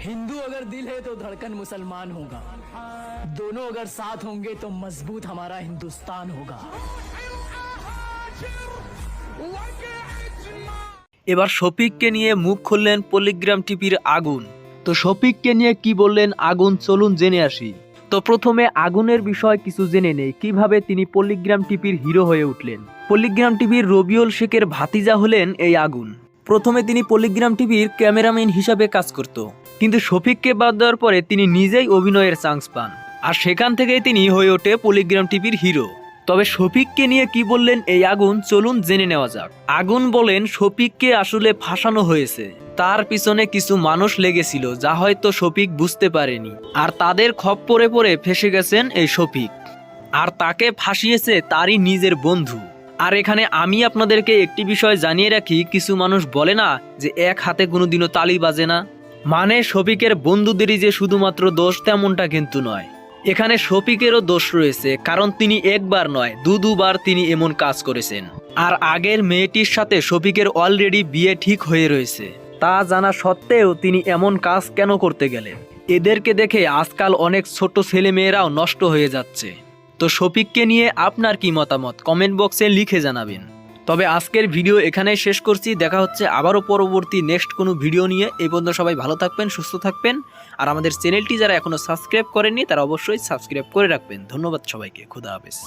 हिंदू अगर दिल है तो धड़कन मुसलमान होगा दोनों अगर साथ होंगे तो मजबूत हमारा हिंदुस्तान होगा এবার শফিককে নিয়ে মুখ খুললেন পলিগ্রাম টিভির আগুন তো শফিককে নিয়ে কি বললেন আগুন চলুন জেনে আসি তো প্রথমে আগুনের বিষয় কিছু জেনে নেই কিভাবে তিনি পলিগ্রাম টিভির হিরো হয়ে উঠলেন পলিগ্রাম টিভির রবিউল শেখের ভাতিজা হলেন এই আগুন প্রথমে তিনি পলিগ্রাম টিভির ক্যামেরাম্যান হিসাবে কাজ করত কিন্তু শফিককে বাদ দেওয়ার পরে তিনি নিজেই অভিনয়ের চান্স পান। আর সেখান থেকেই তিনি হয়ে ওঠে পলিগ্রাম টিভির হিরো। তবে শফিককে নিয়ে কি বললেন এই আগুন, চলুন জেনে নেওয়া যাক। আগুন বলেন শফিককে আসলে ফাঁসানো হয়েছে। তার পিছনে কিছু মানুষ লেগেছিল, যা হয়তো শফিক বুঝতে পারেনি। আর তাদের খপ্পরে পড়ে ফেসে গেছেন এই শফিক। আর তাকে ফাঁসিয়েছে তারই নিজের বন্ধু। আর এখানে আমি আপনাদেরকে একটি বিষয় জানিয়ে রাখি, কিছু মানুষ বলে না যে এক হাতে কোনোদিনও তালি বাজে না। মানে শফিকের বন্ধুদেরই যে শুধুমাত্র দোষ তেমনটা কিন্তু নয়। এখানে শফিকেরও দোষ রয়েছে, কারণ তিনি একবার নয়, দু দুবার তিনি এমন কাজ করেছেন। আর আগের মেয়েটির সাথে শফিকের অলরেডি বিয়ে ঠিক হয়ে রয়েছে। তা জানা সত্ত্বেও তিনি এমন কাজ কেন করতে গেলেন? এদেরকে দেখে আজকাল অনেক ছোট ছেলে মেয়েরাও নষ্ট হয়ে যাচ্ছে। তো শফিককে নিয়ে আপনার কি মতামত? কমেন্ট বক্সে লিখে জানাবেন। তবে আজকের ভিডিও এখানেই শেষ করছি। দেখা হচ্ছে আবারও পরবর্তী নেক্সট কোনো ভিডিও নিয়ে। এই পর্যন্ত সবাই ভালো থাকবেন, সুস্থ থাকবেন। আর আমাদের চ্যানেলটি যারা এখনও সাবস্ক্রাইব করেননি, তারা অবশ্যই সাবস্ক্রাইব করে রাখবেন। ধন্যবাদ সবাইকে। খুদা হাফেজ।